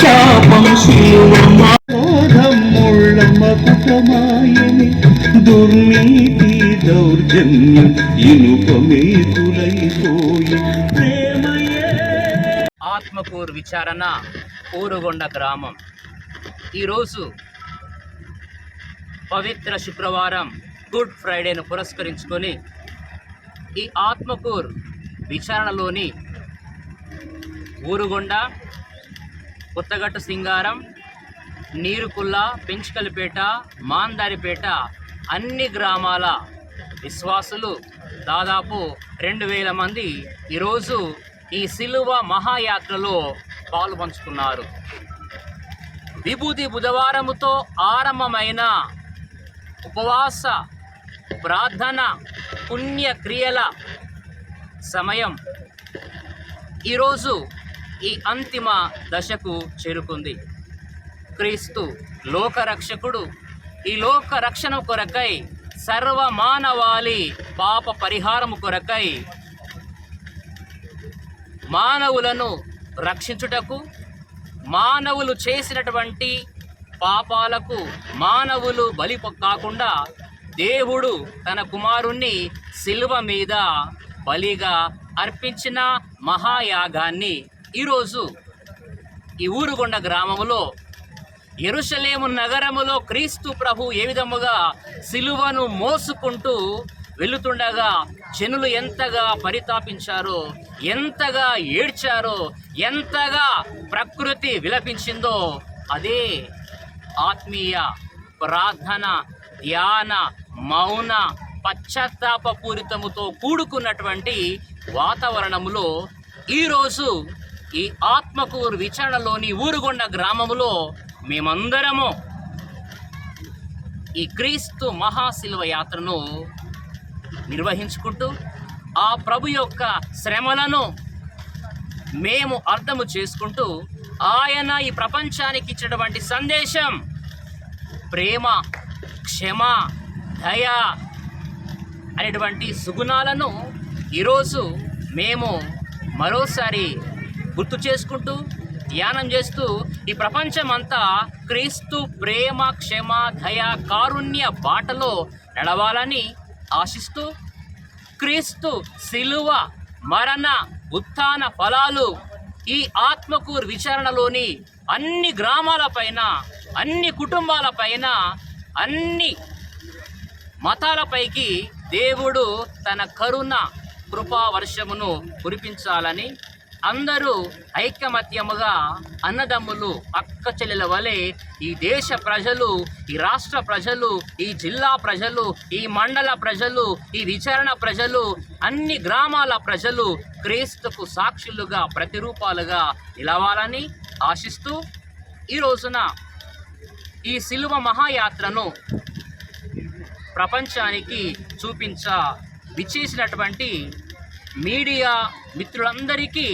శాపం శిలువ కుటమాయని దుర్నీతి దౌర్జన్యం ఇనుపమేతులైపోయి ఆత్మకూరు విచారణ ఊరుగొండ గ్రామం. ఈరోజు పవిత్ర శుక్రవారం గుడ్ ఫ్రైడేను పురస్కరించుకొని ఈ ఆత్మకూర్ విచారణలోని ఊరుగొండ కొత్తగట్ట సింగారం నీరుకుల్ల పెంచుకలిపేట మాందారిపేట అన్ని గ్రామాల విశ్వాసులు దాదాపు రెండు వేల మంది ఈరోజు ఈ సిలువ మహాయాత్రలో పాలు పంచుకున్నారు విభూతి బుధవారముతో ఆరంభమైన ఉపవాస ప్రార్థన పుణ్యక్రియల సమయం ఈరోజు ఈ అంతిమ దశకు చేరుకుంది. క్రీస్తు లోకరక్షకుడు. ఈ లోక రక్షణ కొరకై సర్వ మానవాళి పాప పరిహారము కొరకై మానవులను రక్షించుటకు మానవులు చేసినటువంటి పాపాలకు మానవులు బలి కాకుండా దేవుడు తన కుమారుణ్ణి శిలువ మీద బలిగా అర్పించిన మహాయాగాన్ని ఈరోజు ఈ ఊరుగొండ గ్రామములో ఎరుషలేము నగరములో క్రీస్తు ప్రభు ఏ విధముగా సిలువను మోసుకుంటూ వెళుతుండగా జనులు ఎంతగా పరితాపించారో ఎంతగా ఏడ్చారో ఎంతగా ప్రకృతి విలపించిందో అదే ఆత్మీయ ప్రార్థన ధ్యాన మౌన పశ్చాత్తాపపూరితముతో కూడుకున్నటువంటి వాతావరణములో ఈరోజు ఈ ఆత్మకూరు విచారణలోని ఊరుగొండ గ్రామములో మేమందరము ఈ క్రీస్తు మహాశిల్వ యాత్రను నిర్వహించుకుంటూ ఆ ప్రభు యొక్క శ్రమలను మేము అర్థము చేసుకుంటూ ఆయన ఈ ప్రపంచానికి ఇచ్చినటువంటి సందేశం ప్రేమ క్షమ దయ అనేటువంటి సుగుణాలను ఈరోజు మేము మరోసారి గుర్తు చేసుకుంటూ ధ్యానం చేస్తూ ఈ ప్రపంచమంతా క్రీస్తు ప్రేమ క్షమ దయ కారుణ్య బాటలో నడవాలని ఆశిస్తూ క్రీస్తు శిలువ మరణ ఉత్థాన ఫలాలు ఈ ఆత్మకూరు విచారణలోని అన్ని గ్రామాలపైన అన్ని కుటుంబాలపైన అన్ని మతాలపైకి దేవుడు తన కరుణ కృపావర్షమును కురిపించాలని అందరూ ఐకమత్యముగా అన్నదమ్ములు అక్క చెల్లెల వలె ఈ దేశ ప్రజలు ఈ రాష్ట్ర ప్రజలు ఈ జిల్లా ప్రజలు ఈ మండల ప్రజలు ఈ విచారణ ప్రజలు అన్ని గ్రామాల ప్రజలు క్రీస్తుకు సాక్షులుగా ప్రతిరూపాలుగా నిలవాలని ఆశిస్తూ ఈ రోజున ఈ శిలువ మహాయాత్రను ప్రపంచానికి చూపించ విచ్చేసినటువంటి మీడియా మిత్రులందరికీ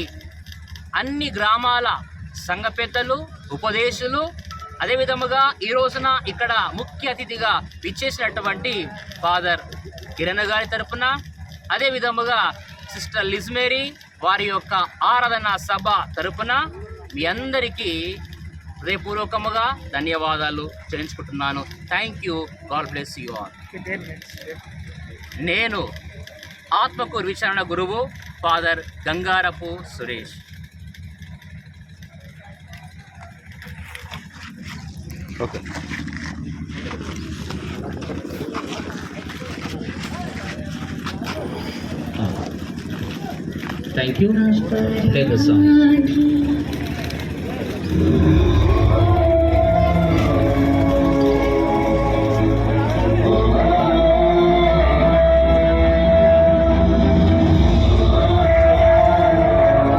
అన్ని గ్రామాల సంఘ పెద్దలు ఉపదేశులు అదేవిధముగా ఈ రోజున ఇక్కడ ముఖ్య అతిథిగా విచ్చేసినటువంటి ఫాదర్ కిరణ్ గారి తరపున అదేవిధముగా సిస్టర్ లిజ్మేరీ వారి యొక్క ఆరాధన సభ తరపున మీ అందరికీ హృదయపూర్వకముగా ధన్యవాదాలు చెల్లించుకుంటున్నాను. Thank you God bless you all నేను ఆత్మకూరు విచారణ గురువు father Gangarapu Suresh. Okay. Thank you play the song